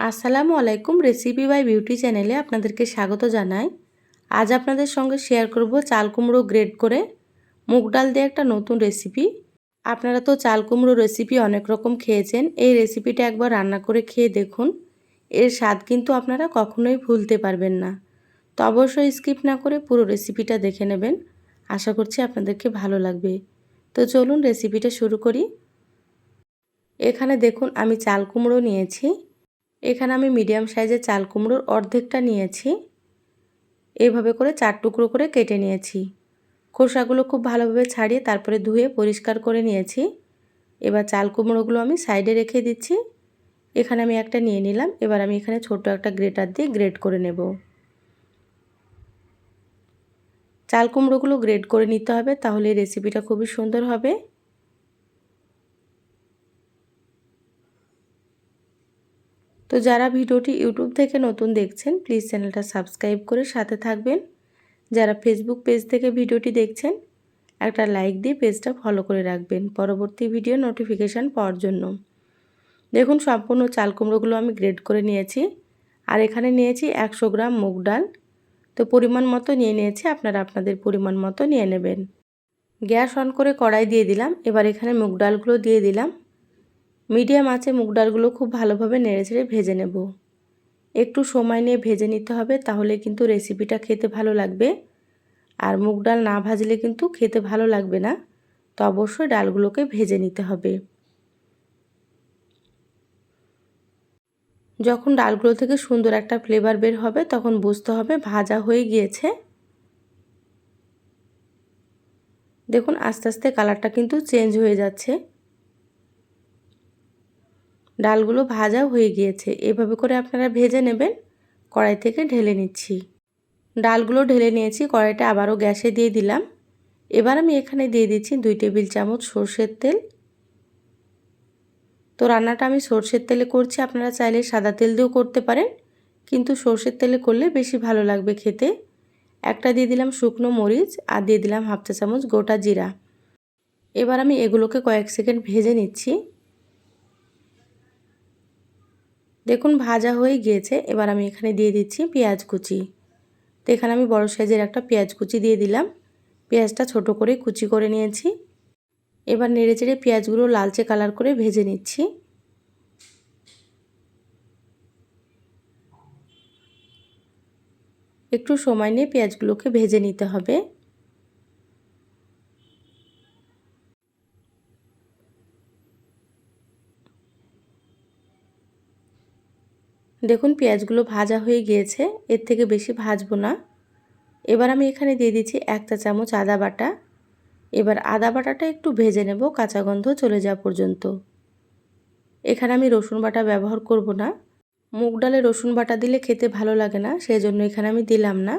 আসসালামু আলাইকুম recipe by beauty চ্যানেলে আপনাদেরকে স্বাগত জানাই। আজ আপনাদের সঙ্গে শেয়ার করব চাল কুমড়ো গ্রেড করে। মুগ ডাল দিয়ে একটা নতুন রেসিপি আপনারা তো চাল কুমড়ো রেসিপি অনেক রকম খেয়েছেন। এই রেসিপিটা একবার রান্না করে খেয়ে দেখুন। এর স্বাদ কিন্তু আপনারা কখনোই ভুলতে পারবেন না। তো অবশ্যই স্কিপ না করে পুরো রেসিপিটা দেখে নেবেন। আশা করছি আপনাদেরকে ভালো লাগবে। তো চলুন রেসিপিটা শুরু করি। এখানে দেখুন আমি চাল কুমড়ো নিয়েছি। এখানে আমি মিডিয়াম সাইজের চাল কুমড়োর অর্ধেকটা নিয়েছি। এইভাবে করে চার টুকরো করে কেটে নিয়েছি। খোসাগুলো খুব ভালোভাবে ছাড়িয়ে তারপরে ধুয়ে পরিষ্কার করে নিয়েছি। এবার চাল কুমড়োগুলো আমি সাইডে রেখে দিচ্ছি। এখানে আমি একটা নিয়ে নিলাম। এবার আমি এখানে ছোট একটা গ্রেটার দিয়ে গ্রেড করে নেব। চাল কুমড়োগুলো গ্রেড করে নিতে হবে, তাহলে রেসিপিটা খুবই সুন্দর হবে। তো যারা ভিডিওটি ইউটিউব থেকে নতুন দেখছেন প্লিজ চ্যানেলটা সাবস্ক্রাইব করে সাথে থাকবেন। যারা ফেসবুক পেজ থেকে ভিডিওটি দেখছেন, একটা লাইক দিয়ে পেজটা ফলো করে রাখবেন পরবর্তী ভিডিও নোটিফিকেশান পাওয়ার জন্য। দেখুন, সম্পূর্ণ চাল কুমড়োগুলো আমি গ্রেড করে নিয়েছি। আর এখানে নিয়েছি একশো গ্রাম মুগ ডাল। তো পরিমাণ মতো নিয়ে নিয়েছি, আপনারা আপনাদের পরিমাণ মতো নিয়ে নেবেন। গ্যাস অন করে কড়াই দিয়ে দিলাম। এবার এখানে মুগ ডালগুলো দিয়ে দিলাম। মিডিয়াম আঁচে মুগ ডালগুলো খুব ভালোভাবে নেড়েচেড়ে ভেজে নেব। একটু সময় নিয়ে ভেজে নিতে হবে, তাহলে কিন্তু রেসিপিটা খেতে ভালো লাগবে। আর মুগ ডাল না ভাজলে কিন্তু খেতে ভালো লাগবে না। তো অবশ্যই ডালগুলোকে ভেজে নিতে হবে। যখন ডালগুলো থেকে সুন্দর একটা ফ্লেভার বের হবে, তখন বুঝতে হবে ভাজা হয়ে গিয়েছে। দেখুন, আস্তে আস্তে কালারটা কিন্তু চেঞ্জ হয়ে যাচ্ছে। ডালগুলো ভাজা হয়ে গিয়েছে। এভাবে করে আপনারা ভেজে নেবেন। কড়াই থেকে ঢেলে নিচ্ছি। ডালগুলো ঢেলে নিয়েছি, কড়াইটা আবারও গ্যাসে দিয়ে দিলাম। এবার আমি এখানে দিয়ে দিচ্ছি দুই টেবিল চামচ সর্ষের তেল। তো রান্নাটা আমি সর্ষের তেলে করছি, আপনারা চাইলে সাদা তেল দিয়েও করতে পারেন। কিন্তু সর্ষের তেলে করলে বেশি ভালো লাগবে খেতে। একটা দিয়ে দিলাম শুকনো মরিচ আর দিয়ে দিলাম হাফ চা চামচ গোটা জিরা। এবার আমি এগুলোকে কয়েক সেকেন্ড ভেজে নিচ্ছি। দেখুন, ভাজা হয়ে গিয়েছে। এবার আমি এখানে দিয়ে দিচ্ছি পেঁয়াজ কুচি। তো এখানে আমি বড় সাইজের একটা পেঁয়াজ কুচি দিয়ে দিলাম। পেঁয়াজটা ছোট করে কুচি করে নিয়েছি। এবার নেড়ে চেড়ে পেঁয়াজগুলো লালচে কালার করে ভেজে নিচ্ছি। একটু সময় নিয়ে পেঁয়াজগুলোকে ভেজে নিতে হবে। দেখুন, পেঁয়াজগুলো ভাজা হয়ে গিয়েছে, এর থেকে বেশি ভাজবো না। এবার আমি এখানে দিয়ে দিচ্ছি একটা চামচ আদা বাটা। এবার আদা বাটাটা একটু ভেজে নেব, কাঁচা গন্ধ চলে যাওয়া পর্যন্ত। এখানে আমি রসুন বাটা ব্যবহার করব না। মুগ ডালে রসুন বাটা দিলে খেতে ভালো লাগে না সেই জন্য এখানে আমি দিলাম না।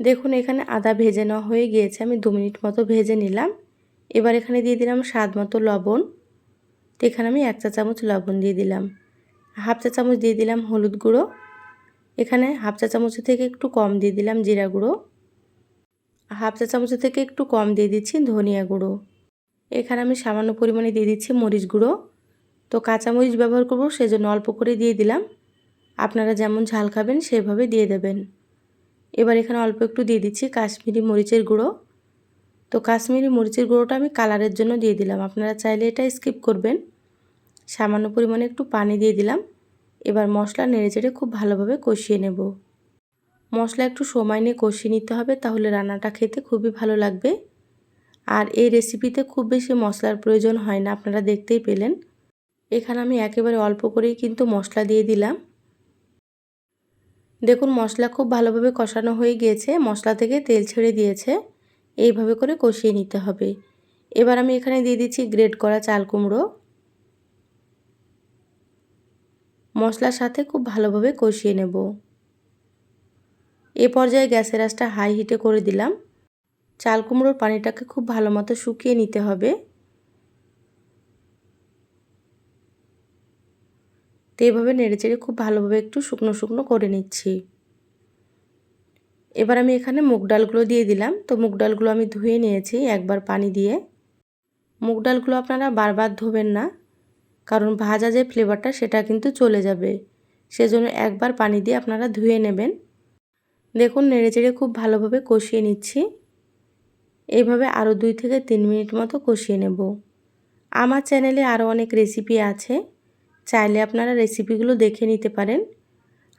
দেখুন, এখানে আদা ভেজে নেওয়া হয়ে গিয়েছে, আমি দু মিনিট মতো ভেজে নিলাম। এবার এখানে দিয়ে দিলাম স্বাদ মতো লবণ। তো এখানে আমি এক চা চামচ লবণ দিয়ে দিলাম। হাফ চা চামচ দিয়ে দিলাম হলুদ গুঁড়ো। এখানে হাফ চা চামচের থেকে একটু কম দিয়ে দিলাম জিরা গুঁড়ো। হাফ চা চামচের থেকে একটু কম দিয়ে দিচ্ছি ধনিয়া গুঁড়ো। এখানে আমি সামান্য পরিমাণে দিয়ে দিচ্ছি মরিচ গুঁড়ো। তো কাঁচা মরিচ ব্যবহার করব সেজন্য অল্প করে দিয়ে দিলাম। আপনারা যেমন ঝাল খাবেন সেভাবে দিয়ে দেবেন। এবার এখানে অল্প একটু দিয়ে দিচ্ছি কাশ্মীরি মরিচের গুঁড়ো। তো কাশ্মীরি মরিচের গুঁড়োটা আমি কালারের জন্য দিয়ে দিলাম। আপনারা চাইলে এটা স্কিপ করবেন। সামান্য পরিমাণে একটু পানি দিয়ে দিলাম। এবার মশলা নেড়ে চেড়ে খুব ভালোভাবে কষিয়ে নেব। মশলা একটু সময় নিয়ে কষিয়ে নিতে হবে, তাহলে রান্নাটা খেতে খুবই ভালো লাগবে। আর এই রেসিপিতে খুব বেশি মশলার প্রয়োজন হয় না, আপনারা দেখতেই পেলেন। এখানে আমি একেবারে অল্প করেই কিন্তু মশলা দিয়ে দিলাম। দেখুন, মশলা খুব ভালোভাবে কষানো হয়ে গিয়েছে, মশলা থেকে তেল ছেড়ে দিয়েছে। এইভাবে করে কষিয়ে নিতে হবে। এবার আমি এখানে দিয়ে দিচ্ছি গ্রেড করা চাল কুমড়ো। মশলার সাথে খুব ভালোভাবে কষিয়ে নেব। এ পর্যায়ে গ্যাসের আঁচটা হাই হিটে করে দিলাম। চাল কুমড়োর পানিটাকে খুব ভালো মতো শুকিয়ে নিতে হবে। তো এইভাবে নেড়েচেড়ে খুব ভালোভাবে একটু শুকনো শুকনো করে নিচ্ছি। এবার আমি এখানে মুগ ডালগুলো দিয়ে দিলাম। তো মুগ ডালগুলো আমি ধুয়ে নিয়েছি একবার পানি দিয়ে। মুগ ডালগুলো আপনারা বারবার ধোবেন না। কারণ ভাজা যে ফ্লেভারটা সেটা কিন্তু চলে যাবে। সেজন্য একবার পানি দিয়ে আপনারা ধুয়ে নেবেন। দেখুন, নেড়েচেড়ে খুব ভালোভাবে কষিয়ে নিচ্ছি। এইভাবে আরও দুই থেকে তিন মিনিট মতো কষিয়ে নেব। আমার চ্যানেলে আরও অনেক রেসিপি আছে। চাইলে আপনারা রেসিপিগুলো দেখে নিতে পারেন।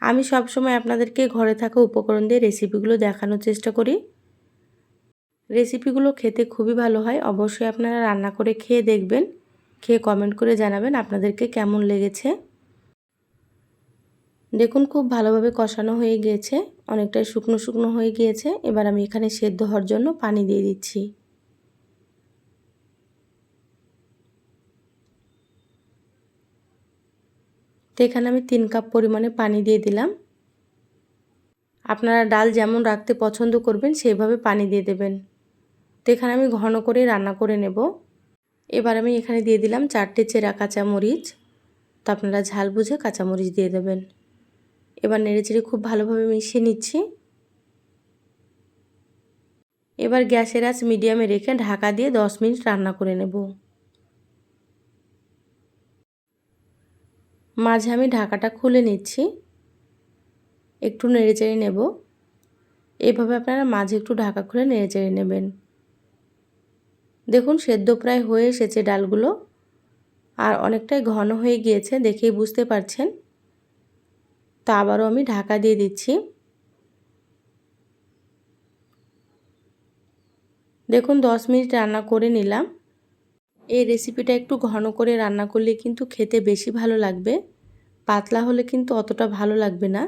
আমি সবসময় আপনাদেরকে ঘরে থাকা উপকরণ দিয়ে রেসিপিগুলো দেখানোর চেষ্টা করি। রেসিপিগুলো খেতে খুবই ভালো হয়। অবশ্যই আপনারা রান্না করে খেয়ে দেখবেন। খেয়ে কমেন্ট করে জানাবেন আপনাদেরকে কেমন লেগেছে। দেখুন খুব ভালোভাবে কষানো হয়ে গিয়েছে, অনেকটাই শুকনো শুকনো হয়ে গিয়েছে। এবার আমি এখানে সেদ্ধ হওয়ার জন্য পানি দিয়ে দিচ্ছি। তো এখানে আমি তিন কাপ পরিমাণে পানি দিয়ে দিলাম। আপনারা ডাল যেমন রাখতে পছন্দ করবেন সেইভাবে পানি দিয়ে দেবেন। তো এখানে আমি ঘন করে রান্না করে নেব। এবার আমি এখানে দিয়ে দিলাম চারটে চেরা কাঁচামরিচ। তো আপনারা ঝাল বুঝে কাঁচামরিচ দিয়ে দেবেন। এবার নেড়েচেড়ে খুব ভালোভাবে মিশিয়ে নিচ্ছি। এবার গ্যাসের আঁচ মিডিয়ামে রেখে ঢাকা দিয়ে দশ মিনিট রান্না করে নেব। মাঝে আমি ঢাকাটা খুলে নিচ্ছি। একটু নেড়েচেড়ে নেব। এভাবে আপনারা মাঝে একটু ঢাকা খুলে নেড়েচেড়ে নেবেন। দেখুন, সেদ্ধ প্রায় হয়ে এসেছে ডালগুলো। আর অনেকটাই ঘন হয়ে গিয়েছে দেখেই বুঝতে পারছেন। তা আবারও আমি ঢাকা দিয়ে দিচ্ছি। দেখুন, দশ মিনিট রান্না করে নিলাম। এই রেসিপিটা একটু ঘন করে রান্না করলে কিন্তু খেতে বেশি ভালো লাগবে। পাতলা হলে কিন্তু অতটা ভালো লাগবে না।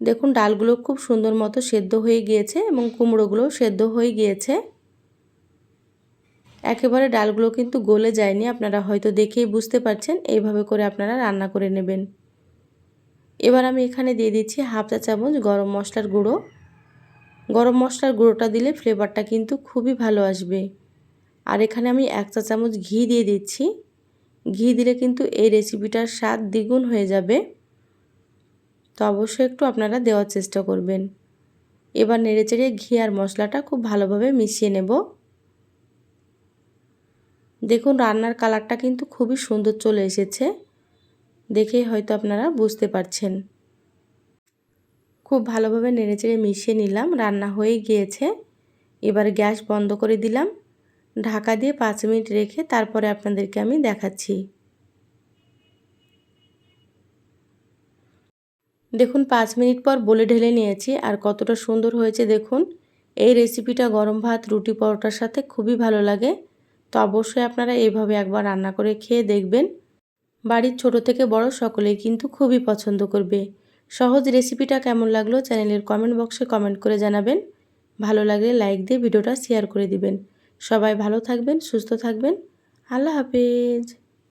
দেখুন, ডালগুলো খুব সুন্দর মতো সেদ্ধ হয়ে গিয়েছে এবং কুমড়োগুলো সেদ্ধ হয়ে গিয়েছে। একেবারে ডালগুলো কিন্তু গলে যায়নি, আপনারা হয়তো দেখেই বুঝতে পারছেন, এইভাবে করে আপনারা রান্না করে নেবেন। এবার আমি এখানে দিয়ে দিচ্ছি হাফ চা চামচ গরম মশলার গুঁড়ো। গরম মশলার গুঁড়োটা দিলে ফ্লেভারটা কিন্তু খুবই ভালো আসবে। আর এখানে আমি এক চা চামচ ঘি দিয়ে দিচ্ছি। ঘি দিলে কিন্তু এই রেসিপিটার স্বাদ দ্বিগুণ হয়ে যাবে। তো অবশ্যই একটু আপনারা দেওয়ার চেষ্টা করবেন। এবার নেড়েচেড়ে ঘি আর মশলাটা খুব ভালোভাবে মিশিয়ে নেব। দেখুন, রান্নার কালারটা কিন্তু খুবই সুন্দর চলে এসেছে। দেখেই হয়তো আপনারা বুঝতে পারছেন। খুব ভালোভাবে নেড়েচেড়ে মিশিয়ে নিলাম, রান্না হয়ে গিয়েছে। এবার গ্যাস বন্ধ করে দিলাম। ঢাকা দিয়ে পাঁচ মিনিট রেখে তারপরে আপনাদেরকে আমি দেখাচ্ছি। দেখুন, পাঁচ মিনিট পর বলে ঢেলে নিয়েছি, আর কতটা সুন্দর হয়েছে দেখুন। এই রেসিপিটা গরম ভাত, রুটি, পরোটার সাথে খুবই ভালো লাগে। তো অবশ্যই আপনারা এইভাবে একবার রান্না করে খেয়ে দেখবেন। বাড়ির ছোট থেকে বড় সকলেই কিন্তু খুবই পছন্দ করবে। সহজ রেসিপিটা কেমন লাগল চ্যানেলের কমেন্ট বক্সে কমেন্ট করে জানাবেন। ভালো লাগলে লাইক দিয়ে ভিডিওটা শেয়ার করে দিবেন। সবাই ভালো থাকবেন, সুস্থ থাকবেন। আল্লাহ হাফেজ।